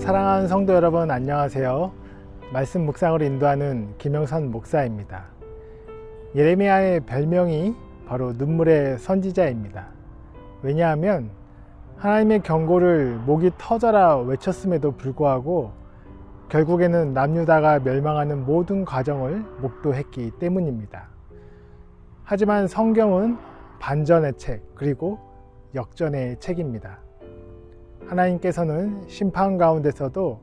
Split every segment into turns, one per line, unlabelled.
사랑하는 성도 여러분 안녕하세요. 말씀 묵상을 인도하는 김영선 목사입니다. 예레미야의 별명이 바로 눈물의 선지자입니다. 왜냐하면 하나님의 경고를 목이 터져라 외쳤음에도 불구하고 결국에는 남유다가 멸망하는 모든 과정을 목도했기 때문입니다. 하지만 성경은 반전의 책 그리고 역전의 책입니다. 하나님께서는 심판 가운데서도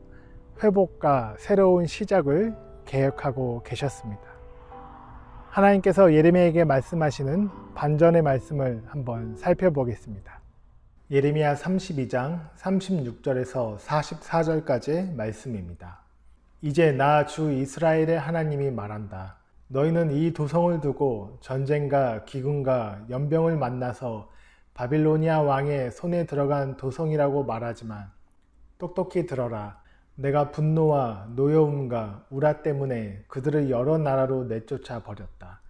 회복과 새로운 시작을 계획하고 계셨습니다. 하나님께서 예레미야에게 말씀하시는 반전의 말씀을 한번 살펴보겠습니다. 예레미야 32장 36절에서 44절까지의 말씀입니다. 이제 나 주 이스라엘의 하나님이 말한다. 너희는 이 도성을 두고 전쟁과 기근과 연병을 만나서 바빌로니아 왕의 손에 들어간 도성이라고 말하지만 똑똑히 들어라. 내가 분노와 노여움과 우라 때문에 그들을 여러 나라로 내쫓아 버렸다.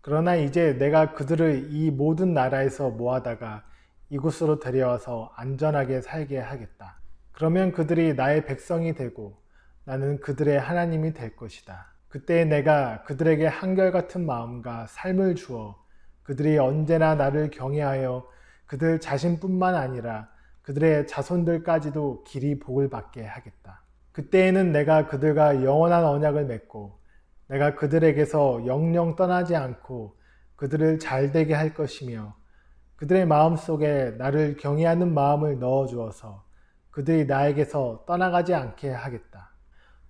그러나 이제 내가 그들을 이 모든 나라에서 모아다가 이곳으로 데려와서 안전하게 살게 하겠다. 그러면 그들이 나의 백성이 되고 나는 그들의 하나님이 될 것이다. 그때 내가 그들에게 한결같은 마음과 삶을 주어 그들이 언제나 나를 경외하여 그들 자신뿐만 아니라 그들의 자손들까지도 길이 복을 받게 하겠다. 그때에는 내가 그들과 영원한 언약을 맺고 내가 그들에게서 영영 떠나지 않고 그들을 잘되게 할 것이며 그들의 마음 속에 나를 경외하는 마음을 넣어 주어서 그들이 나에게서 떠나가지 않게 하겠다.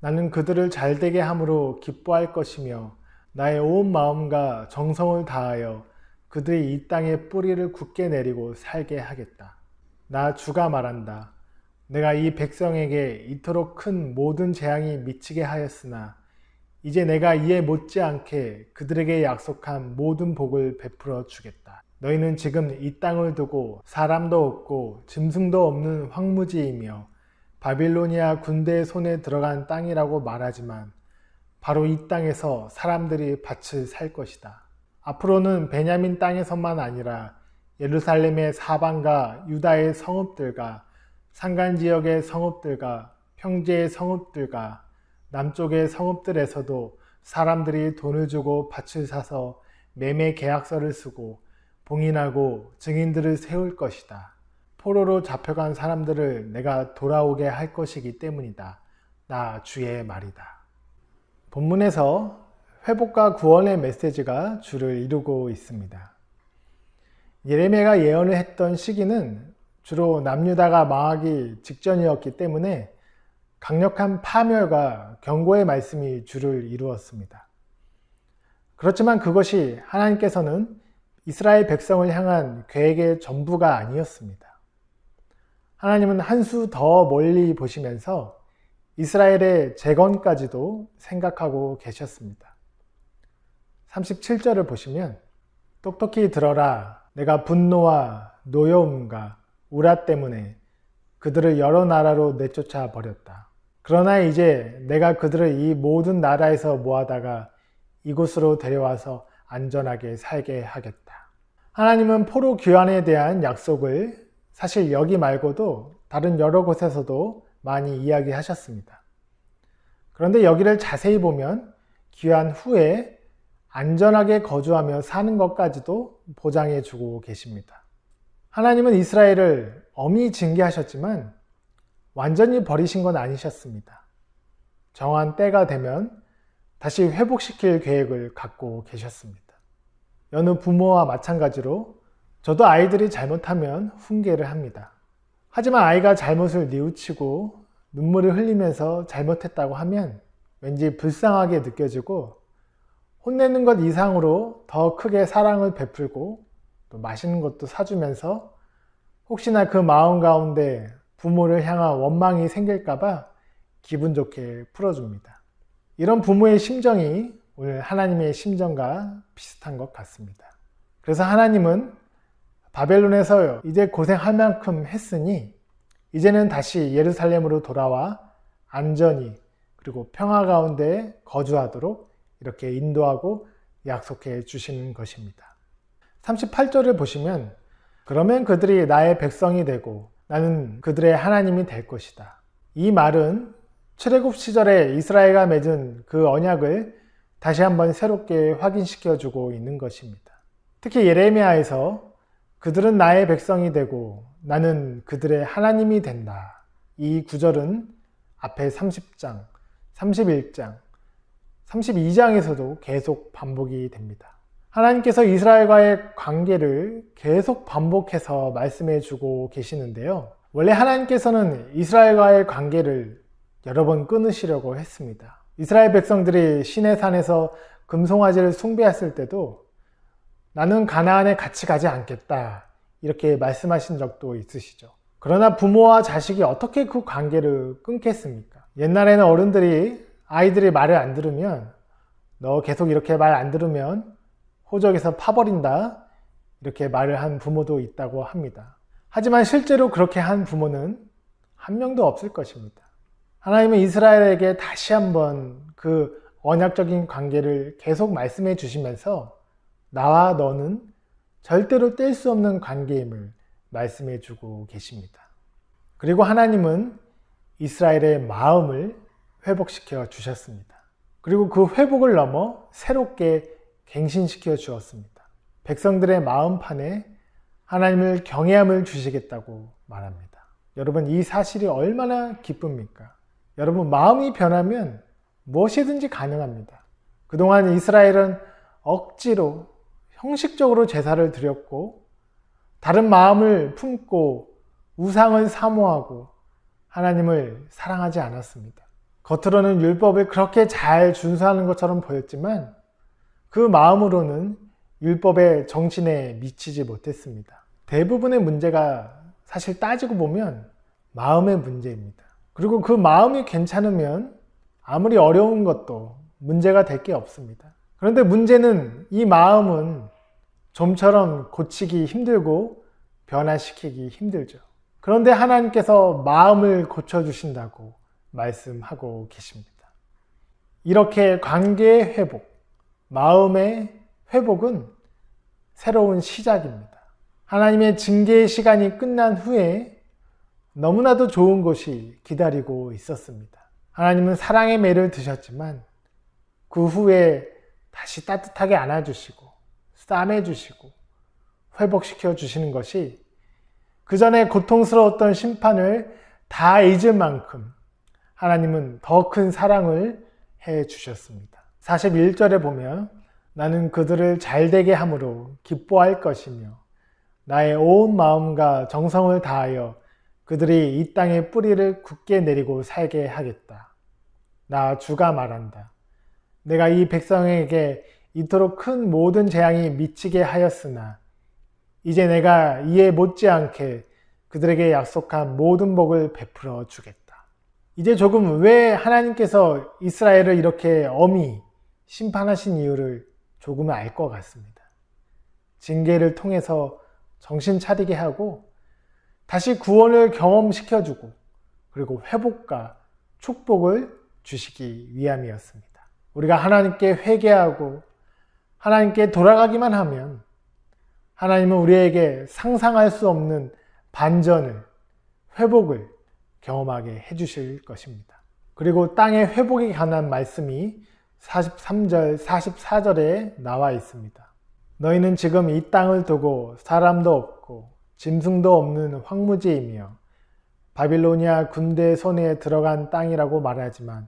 나는 그들을 잘되게 함으로 기뻐할 것이며 나의 온 마음과 정성을 다하여 그들이 이 땅에 뿌리를 굳게 내리고 살게 하겠다. 나 주가 말한다. 내가 이 백성에게 이토록 큰 모든 재앙이 미치게 하였으나 이제 내가 이에 못지않게 그들에게 약속한 모든 복을 베풀어 주겠다. 너희는 지금 이 땅을 두고 사람도 없고 짐승도 없는 황무지이며 바빌로니아 군대의 손에 들어간 땅이라고 말하지만 바로 이 땅에서 사람들이 밭을 살 것이다. 앞으로는 베냐민 땅에서만 아니라 예루살렘의 사방과 유다의 성읍들과 산간 지역의 성읍들과 평지의 성읍들과 남쪽의 성읍들에서도 사람들이 돈을 주고 밭을 사서 매매 계약서를 쓰고 봉인하고 증인들을 세울 것이다. 포로로 잡혀간 사람들을 내가 돌아오게 할 것이기 때문이다. 나 주의 말이다. 본문에서 회복과 구원의 메시지가 주를 이루고 있습니다. 예레미야가 예언을 했던 시기는 주로 남유다가 망하기 직전이었기 때문에 강력한 파멸과 경고의 말씀이 주를 이루었습니다. 그렇지만 그것이 하나님께서는 이스라엘 백성을 향한 계획의 전부가 아니었습니다. 하나님은 한 수 더 멀리 보시면서 이스라엘의 재건까지도 생각하고 계셨습니다. 37절을 보시면 똑똑히 들어라 내가 분노와 노여움과 우라 때문에 그들을 여러 나라로 내쫓아 버렸다. 그러나 이제 내가 그들을 이 모든 나라에서 모아다가 이곳으로 데려와서 안전하게 살게 하겠다. 하나님은 포로 귀환에 대한 약속을 사실 여기 말고도 다른 여러 곳에서도 많이 이야기하셨습니다. 그런데 여기를 자세히 보면 귀환 후에 안전하게 거주하며 사는 것까지도 보장해 주고 계십니다. 하나님은 이스라엘을 엄히 징계하셨지만 완전히 버리신 건 아니셨습니다. 정한 때가 되면 다시 회복시킬 계획을 갖고 계셨습니다. 여느 부모와 마찬가지로 저도 아이들이 잘못하면 훈계를 합니다. 하지만 아이가 잘못을 뉘우치고 눈물을 흘리면서 잘못했다고 하면 왠지 불쌍하게 느껴지고 혼내는 것 이상으로 더 크게 사랑을 베풀고 또 맛있는 것도 사주면서 혹시나 그 마음 가운데 부모를 향한 원망이 생길까봐 기분 좋게 풀어줍니다. 이런 부모의 심정이 오늘 하나님의 심정과 비슷한 것 같습니다. 그래서 하나님은 바벨론에서 이제 고생할 만큼 했으니 이제는 다시 예루살렘으로 돌아와 안전히 그리고 평화 가운데 거주하도록 이렇게 인도하고 약속해 주시는 것입니다. 38절을 보시면 그러면 그들이 나의 백성이 되고 나는 그들의 하나님이 될 것이다. 이 말은 출애굽 시절에 이스라엘과 맺은 그 언약을 다시 한번 새롭게 확인시켜 주고 있는 것입니다. 특히 예레미야에서 그들은 나의 백성이 되고 나는 그들의 하나님이 된다. 이 구절은 앞에 30장, 31장, 32장에서도 계속 반복이 됩니다. 하나님께서 이스라엘과의 관계를 계속 반복해서 말씀해 주고 계시는데요. 원래 하나님께서는 이스라엘과의 관계를 여러 번 끊으시려고 했습니다. 이스라엘 백성들이 시내 산에서 금송아지를 숭배했을 때도 나는 가나안에 같이 가지 않겠다. 이렇게 말씀하신 적도 있으시죠. 그러나 부모와 자식이 어떻게 그 관계를 끊겠습니까? 옛날에는 어른들이 아이들이 말을 안 들으면 너 계속 이렇게 말 안 들으면 호적에서 파버린다. 이렇게 말을 한 부모도 있다고 합니다. 하지만 실제로 그렇게 한 부모는 한 명도 없을 것입니다. 하나님은 이스라엘에게 다시 한번 그 언약적인 관계를 계속 말씀해 주시면서 나와 너는 절대로 뗄 수 없는 관계임을 말씀해 주고 계십니다. 그리고 하나님은 이스라엘의 마음을 회복시켜 주셨습니다. 그리고 그 회복을 넘어 새롭게 갱신시켜 주었습니다. 백성들의 마음판에 하나님을 경외함을 주시겠다고 말합니다. 여러분, 이 사실이 얼마나 기쁩니까? 여러분, 마음이 변하면 무엇이든지 가능합니다. 그동안 이스라엘은 억지로 형식적으로 제사를 드렸고, 다른 마음을 품고 우상을 사모하고 하나님을 사랑하지 않았습니다. 겉으로는 율법을 그렇게 잘 준수하는 것처럼 보였지만 그 마음으로는 율법의 정신에 미치지 못했습니다. 대부분의 문제가 사실 따지고 보면 마음의 문제입니다. 그리고 그 마음이 괜찮으면 아무리 어려운 것도 문제가 될 게 없습니다. 그런데 문제는 이 마음은 좀처럼 고치기 힘들고 변화시키기 힘들죠. 그런데 하나님께서 마음을 고쳐주신다고 말씀하고 계십니다. 이렇게 관계의 회복, 마음의 회복은 새로운 시작입니다. 하나님의 징계의 시간이 끝난 후에 너무나도 좋은 것이 기다리고 있었습니다. 하나님은 사랑의 매를 드셨지만 그 후에 다시 따뜻하게 안아주시고 싸매주시고 회복시켜 주시는 것이 그 전에 고통스러웠던 심판을 다 잊을 만큼 하나님은 더 큰 사랑을 해 주셨습니다. 41절에 보면 나는 그들을 잘되게 함으로 기뻐할 것이며 나의 온 마음과 정성을 다하여 그들이 이 땅에 뿌리를 굳게 내리고 살게 하겠다. 나 주가 말한다. 내가 이 백성에게 이토록 큰 모든 재앙이 미치게 하였으나 이제 내가 이에 못지않게 그들에게 약속한 모든 복을 베풀어 주겠다. 이제 조금 왜 하나님께서 이스라엘을 이렇게 엄히 심판하신 이유를 조금은 알 것 같습니다. 징계를 통해서 정신 차리게 하고 다시 구원을 경험시켜주고 그리고 회복과 축복을 주시기 위함이었습니다. 우리가 하나님께 회개하고 하나님께 돌아가기만 하면 하나님은 우리에게 상상할 수 없는 반전을, 회복을 경험하게 해주실 것입니다. 그리고 땅의 회복에 관한 말씀이 43절, 44절에 나와 있습니다. 너희는 지금 이 땅을 두고 사람도 없고 짐승도 없는 황무지이며 바빌로니아 군대 손에 들어간 땅이라고 말하지만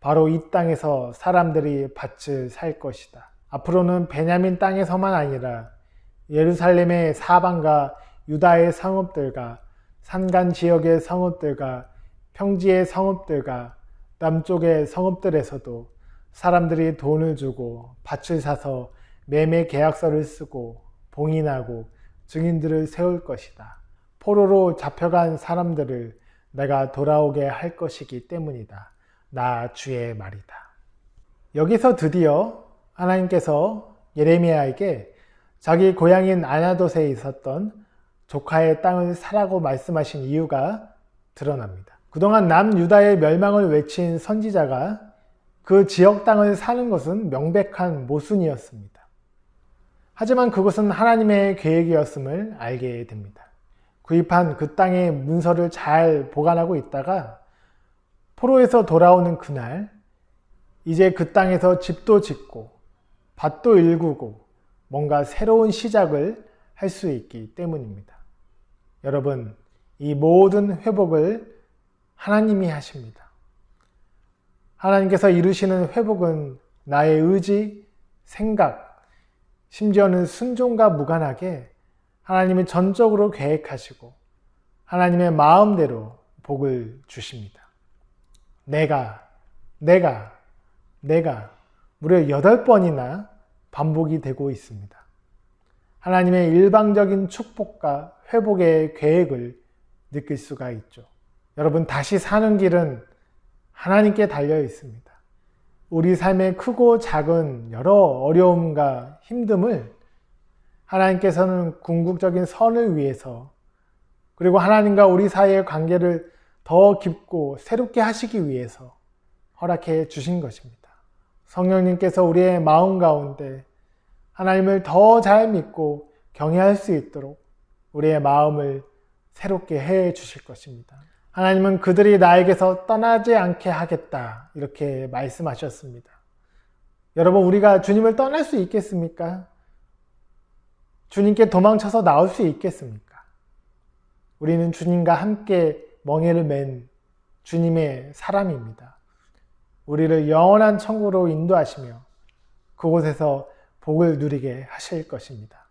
바로 이 땅에서 사람들이 밭을 살 것이다. 앞으로는 베냐민 땅에서만 아니라 예루살렘의 사방과 유다의 성읍들과 산간 지역의 성읍들과 평지의 성읍들과 남쪽의 성읍들에서도 사람들이 돈을 주고 밭을 사서 매매 계약서를 쓰고 봉인하고 증인들을 세울 것이다. 포로로 잡혀간 사람들을 내가 돌아오게 할 것이기 때문이다. 나 주의 말이다. 여기서 드디어 하나님께서 예레미야에게 자기 고향인 아나돗에 있었던 조카의 땅을 사라고 말씀하신 이유가 드러납니다. 그동안 남유다의 멸망을 외친 선지자가 그 지역 땅을 사는 것은 명백한 모순이었습니다. 하지만 그것은 하나님의 계획이었음을 알게 됩니다. 구입한 그 땅의 문서를 잘 보관하고 있다가 포로에서 돌아오는 그날, 이제 그 땅에서 집도 짓고, 밭도 일구고, 뭔가 새로운 시작을 할 수 있기 때문입니다. 여러분, 이 모든 회복을 하나님이 하십니다. 하나님께서 이루시는 회복은 나의 의지, 생각, 심지어는 순종과 무관하게 하나님이 전적으로 계획하시고 하나님의 마음대로 복을 주십니다. 내가, 내가, 내가 무려 여덟 번이나 반복이 되고 있습니다. 하나님의 일방적인 축복과 회복의 계획을 느낄 수가 있죠. 여러분, 다시 사는 길은 하나님께 달려 있습니다. 우리 삶의 크고 작은 여러 어려움과 힘듦을 하나님께서는 궁극적인 선을 위해서 그리고 하나님과 우리 사이의 관계를 더 깊고 새롭게 하시기 위해서 허락해 주신 것입니다. 성령님께서 우리의 마음 가운데 하나님을 더 잘 믿고 경외할 수 있도록 우리의 마음을 새롭게 해 주실 것입니다. 하나님은 그들이 나에게서 떠나지 않게 하겠다. 이렇게 말씀하셨습니다. 여러분, 우리가 주님을 떠날 수 있겠습니까? 주님께 도망쳐서 나올 수 있겠습니까? 우리는 주님과 함께 멍에를 맨 주님의 사람입니다. 우리를 영원한 천국으로 인도하시며 그곳에서 복을 누리게 하실 것입니다.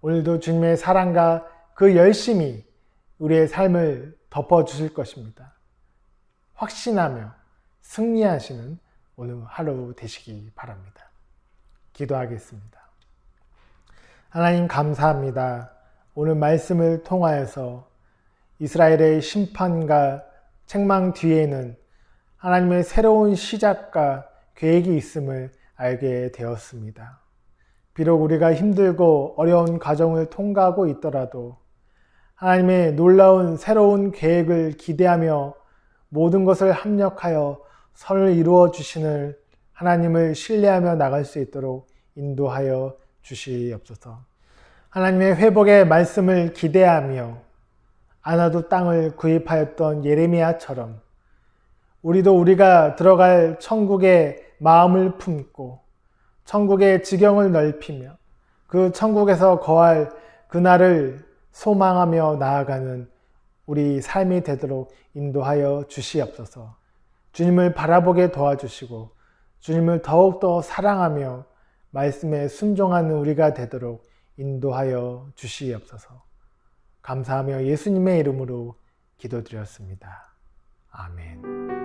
오늘도 주님의 사랑과 그 열심이 우리의 삶을 덮어주실 것입니다. 확신하며 승리하시는 오늘 하루 되시기 바랍니다. 기도하겠습니다. 하나님 감사합니다. 오늘 말씀을 통하여서 이스라엘의 심판과 책망 뒤에는 하나님의 새로운 시작과 계획이 있음을 알게 되었습니다. 비록 우리가 힘들고 어려운 과정을 통과하고 있더라도 하나님의 놀라운 새로운 계획을 기대하며 모든 것을 합력하여 선을 이루어 주시는 하나님을 신뢰하며 나갈 수 있도록 인도하여 주시옵소서. 하나님의 회복의 말씀을 기대하며 아나도 땅을 구입하였던 예레미야처럼 우리도 우리가 들어갈 천국의 마음을 품고 천국의 지경을 넓히며 그 천국에서 거할 그날을 소망하며 나아가는 우리 삶이 되도록 인도하여 주시옵소서. 주님을 바라보게 도와주시고 주님을 더욱더 사랑하며 말씀에 순종하는 우리가 되도록 인도하여 주시옵소서. 감사하며 예수님의 이름으로 기도드렸습니다. 아멘.